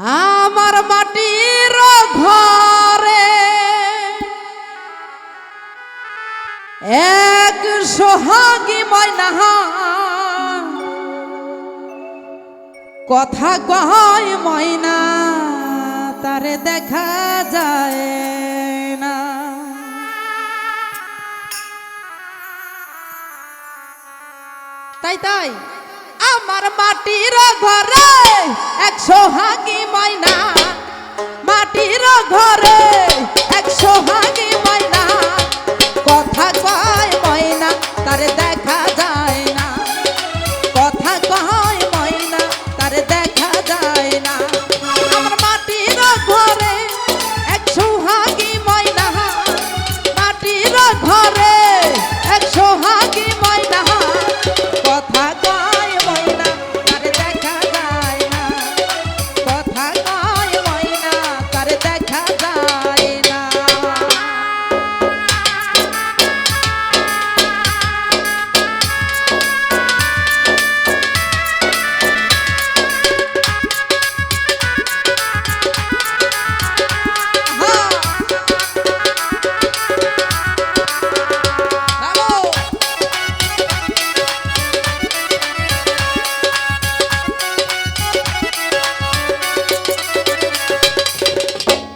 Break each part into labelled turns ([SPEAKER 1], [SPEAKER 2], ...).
[SPEAKER 1] আমার মাটির ঘরে এক সোহাগী ময়না। কথা কয় ময়না, তারে দেখা যায় না। তাই তাই। আমার মাটির ঘরে এক সোহাগী ময়না। মাটির ঘরে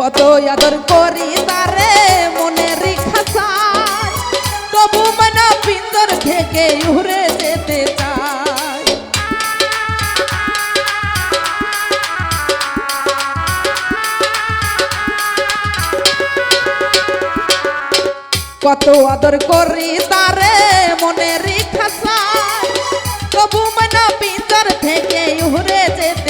[SPEAKER 1] কত আদর করি তারে মনে রেখা তবু মনা পিন্দর থেকে উড়ে যেতে চায় কত আদর করি তারে মনে রেখা তবু মনা পিন্দর থেকে উড়ে যেতে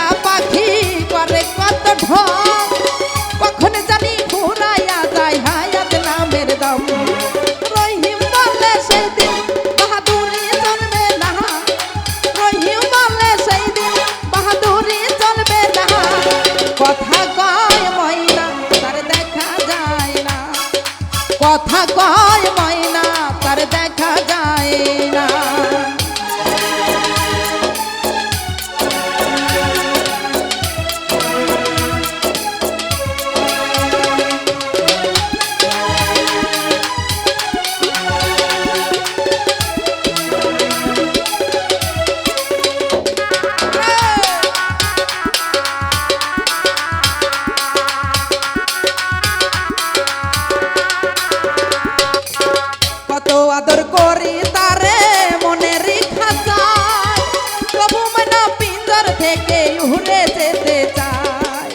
[SPEAKER 1] ভুলে যেতে চাই।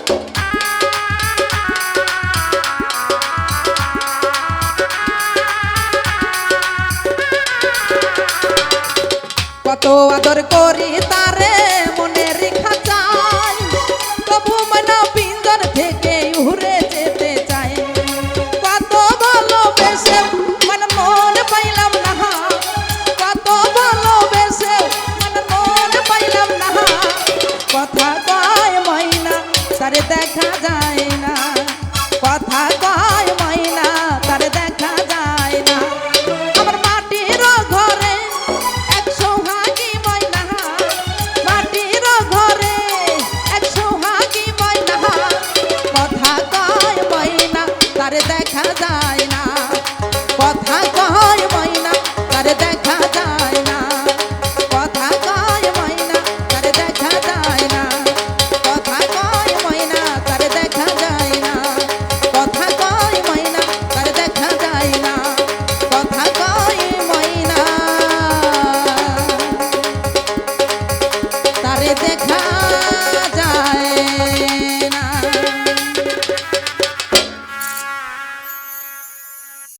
[SPEAKER 1] কত আদর করি তারে কথা কয় ময়না তারে দেখা যায় না।